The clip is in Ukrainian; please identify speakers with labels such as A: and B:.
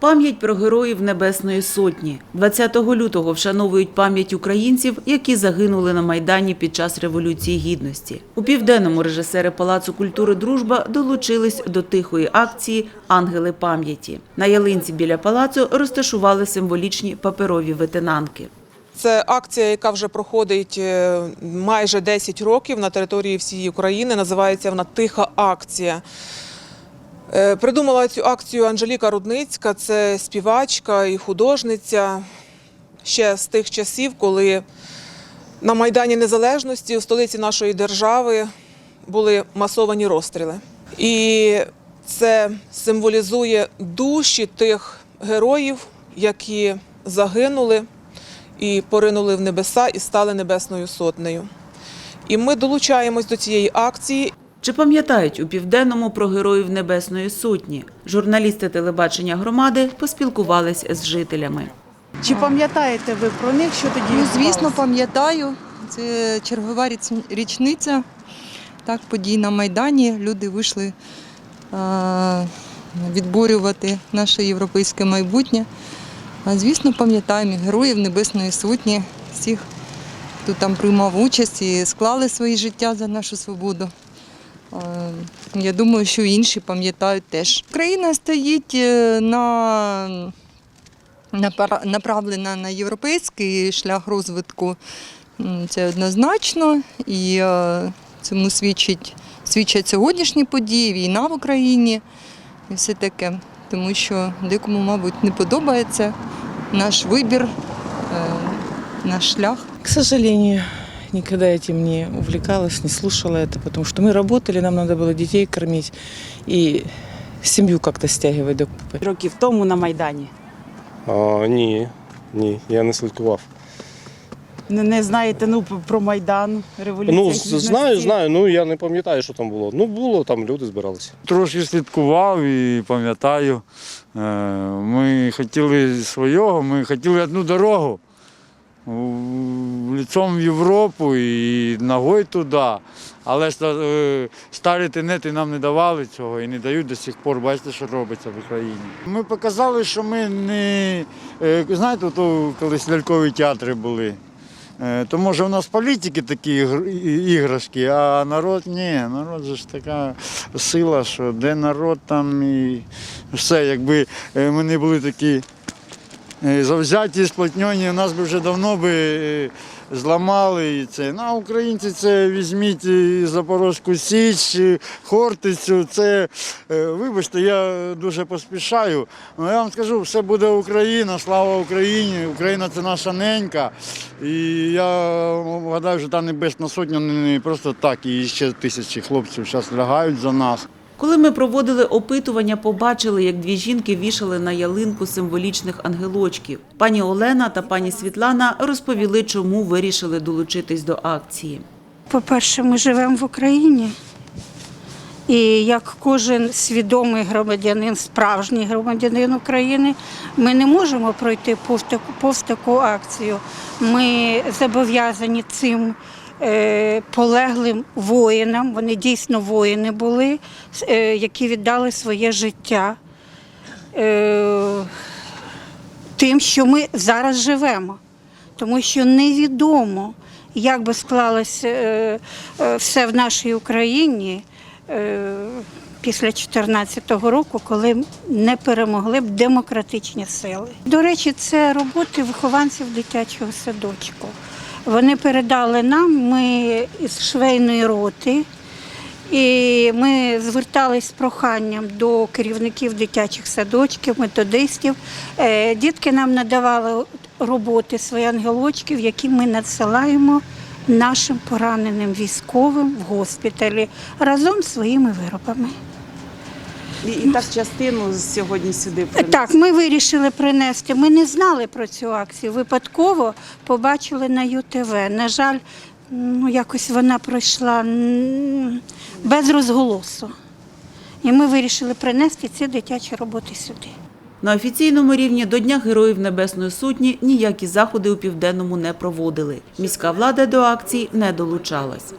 A: Пам'ять про героїв Небесної Сотні. 20 лютого вшановують пам'ять українців, які загинули на Майдані під час Революції Гідності. У південному режисери Палацу культури Дружба долучились до тихої акції Ангели пам'яті. На ялинці біля палацу розташували символічні паперові ветенанки.
B: Це акція, яка вже проходить е, майже 10 років на території всієї України. Називається вона Тиха акція. Е, Придумала цю акцію Анжеліка Рудницька, це співачка і художниця ще з тих часів, коли на Майдані Незалежності у столиці нашої держави були масовані розстріли. І це символізує душі тих героїв, які загинули і поринули в небеса і стали небесною сотнею. І ми долучаємось до цієї акції.
A: Чи пам'ятають у південному про героїв Небесної Сотні? Журналісти телебачення громади поспілкувались з жителями.
C: Чи пам'ятаєте ви про них, що тоді
D: Ну, звісно, пам'ятаю. Це чергова річниця. Так, подій на Майдані. Люди вийшли а, відборювати наше європейське майбутнє. А, звісно, пам'ятаємо героїв Небесної Сотні, всіх, хто там приймав участь і склали своє життя за нашу свободу. А, Я думаю, що інші пам'ятають теж. Україна стоїть е, на направлена на європейський шлях розвитку. Це однозначно. І е, цьому свідчить, свідчать сьогоднішні події, війна в Україні і все таке. Тому що декому, мабуть, не подобається наш вибір, е, наш шлях.
E: К сожалению, никогда этим не увлекалась, не слушала это, потому что мы работали, нам надо было детей кормить и семью как-то стягивать до купы.
C: років тому на Майдані?
F: А, ні, ні, я не слідкував.
C: Не, не знаєте ну, про Майдан, революція
F: Ну, з-
C: Гідності?
F: знаю, знаю, ну я не пам'ятаю, що там було. Ну, було, там люди збиралися.
G: Трошки слідкував і пам'ятаю. Е, Ми хотіли свого, ми хотіли одну дорогу в- лицом в Європу і ногою туди. Але ж е, старі тенети нам не давали цього і не дають до сих пор. Бачите, що робиться в Україні. Ми показали, що ми не е, знаєте, то колись лялькові театри були. Е, То може у нас політики такі іграшки, а народ ні. Народ ж така сила, що де народ там і все. Якби ми не були такі завзяті, сплотньоні, нас би вже давно би е, зламали і це. Ну, а українці це візьміть і Запорозьку Січ, Хортицю. Це, е, вибачте, я дуже поспішаю. Ну, я вам скажу, все буде Україна, слава Україні. Україна це наша ненька. І я гадаю, що та Небесна Сотня не просто так, і ще тисячі хлопців зараз лягають за нас.
A: Коли ми проводили опитування, побачили, як дві жінки вішали на ялинку символічних ангелочків. Пані Олена та пані Світлана розповіли, чому вирішили долучитись до акції.
H: По-перше, ми живемо в Україні. І як кожен свідомий громадянин, справжній громадянин України, ми не можемо пройти повз таку, повз таку акцію. Ми зобов'язані цим полеглим воїнам, вони дійсно воїни були, е, які віддали своє життя. Е, тим, що ми зараз живемо, тому що невідомо, як би склалося е, е, все в нашій Україні е, після 2014 року, коли не перемогли б демократичні сили. До речі, це роботи вихованців дитячого садочку. Вони передали нам, ми із швейної роти. І ми звертались з проханням до керівників дитячих садочків, методистів. Е, Дітки нам надавали роботи свої ангелочків, які ми надсилаємо нашим пораненим військовим в госпіталі разом з своїми виробами.
C: І, і так частину сьогодні сюди принесли.
H: Так, ми вирішили принести. Ми не знали про цю акцію. Випадково побачили на ЮТВ. На жаль, ну якось вона пройшла без розголосу. І ми вирішили принести ці дитячі роботи сюди.
A: На офіційному рівні до Дня Героїв Небесної Сотні ніякі заходи у Південному не проводили. Міська влада до акції не долучалась.